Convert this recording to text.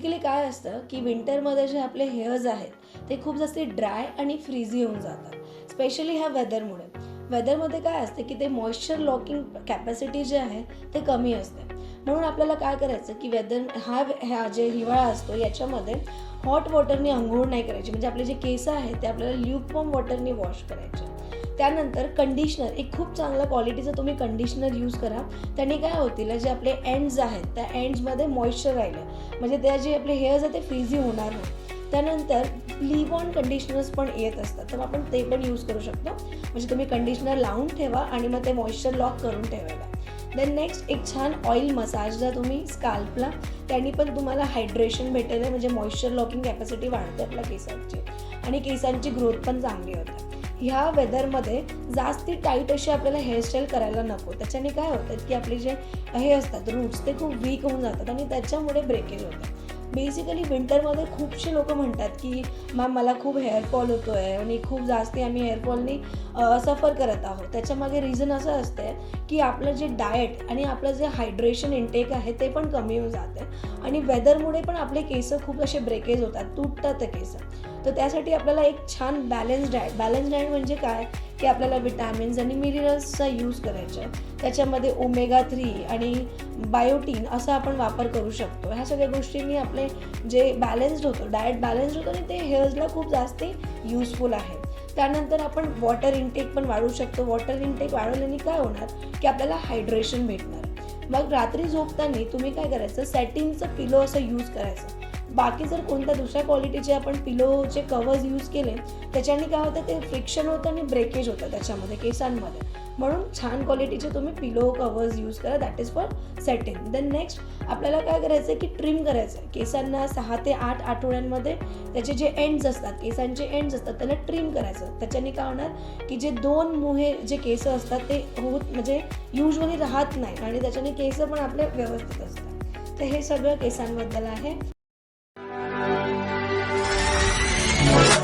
Basically काय असतं की विंटरमध्ये जे आपले हेअर्स आहेत ते खूप जास्त ड्राय आणि फ्रीझी होऊन जातात. स्पेशली ह्या वेदरमुळे वेदरमध्ये काय असते की ते मॉइश्चर लॉकिंग कॅपॅसिटी जे आहे ते कमी असते. म्हणून आपल्याला काय करायचं की वेदर हा ह्या जे हिवाळा असतो याच्यामध्ये हॉट वॉटरनी आंघोळ नाही करायची. म्हणजे आपले जे केस आहेत ते आपल्याला ल्यूकवॉर्म वॉटरनी वॉश करायचे. त्यानंतर कंडिशनर एक खूप चांगल्या क्वालिटीचं तुम्ही कंडिशनर यूज करा त्याने काय होतील जे आपले एंड्स आहेत त्या एंड्समध्ये मॉइश्चर राहिले. म्हणजे त्या जे आपले हेअर्स आहेत ते फ्रीझी होणार नाही. त्यानंतर लिव्ह ऑन कंडिशनर्स पण येत असतात. तर आपण ते पण यूज करू शकतो. म्हणजे तुम्ही कंडिशनर लावून ठेवा आणि मग ते मॉइश्चर लॉक करून ठेवायला. देन नेक्स्ट एक छान ऑइल मसाज द्या तुम्ही स्काल्पला त्यांनी पण तुम्हाला हायड्रेशन भेटेल म्हणजे मॉइश्चर लॉकिंग कॅपॅसिटी वाढते आपल्या केसांची. आणि केसांची ग्रोथ पण चांगली होते. ह्या वेदरमध्ये जास्ती टाईट अशी आपल्याला हेअरस्टाईल करायला नको. त्याच्याने काय होतं की आपले जे हे असतात रूट्स ते खूप वीक होऊन जातात आणि त्याच्यामुळे ब्रेकेज होतात बेसिकली विंटरमध्ये खूपशे लोक म्हणतात की मॅम मला खूप हेअरफॉल होतो आहे आणि खूप जास्त आम्ही हेअरफॉलनी सफर करत आहोत. त्याच्यामागे रिझन असं असते की आपलं जे डाएट आणि आपलं जे हायड्रेशन इनटेक आहे ते पण कमी होऊन जाते आणि वेदरमुळे पण आपले केस खूप असे ब्रेकेज होतात तुटतात केस. तर त्यासाठी आपल्याला एक छान बॅलन्स डाएट बॅलन्स डाएट म्हणजे काय? की आपल्याला विटॅमिन्स आणि मिनरल्सचा यूज करायचा त्याच्यामध्ये ओमेगा थ्री आणि बायोटीन असा आपण वापर करू शकतो. ह्या सगळ्या गोष्टींनी आपले जे बॅलन्स्ड होतं डाएट बॅलन्स्ड होतं आणि ते हेअर्सला खूप जास्त युजफुल आहे. त्यानंतर आपण वॉटर इनटेक पण वाढवू शकतो. वॉटर इनटेक वाढवल्याने काय होणार? की आपल्याला हायड्रेशन भेटणार. मग रात्री झोपताना तुम्ही काय करायचं? सेटिंगचं पिलो असं यूज करायचं. बाकी जर कोणत्या दुसऱ्या क्वालिटीचे आपण पिलोचे कवर्स यूज केले त्याच्याने काय होतं ते फ्रिक्शन होतं आणि ब्रेकेज होतं त्याच्यामध्ये केसांमध्ये. म्हणून छान क्वालिटीचे तुम्ही पिलो कवर्स यूज करा that is for setting then next आपल्याला काय करायचं आहे की ट्रिम करायचं आहे केसांना सहा ते आठ आठवड्यांमध्ये त्याचे जे एंड्स असतात केसांचे एंड्स असतात त्याला ट्रिम करायचं. त्याच्याने काय होणार की जे दोन मुहे जे केस असतात ते होत म्हणजे युजली राहत नाही आणि त्याच्याने केस पण आपले व्यवस्थित असतात. तर हे सगळं केसांबद्दल आहे. Thank.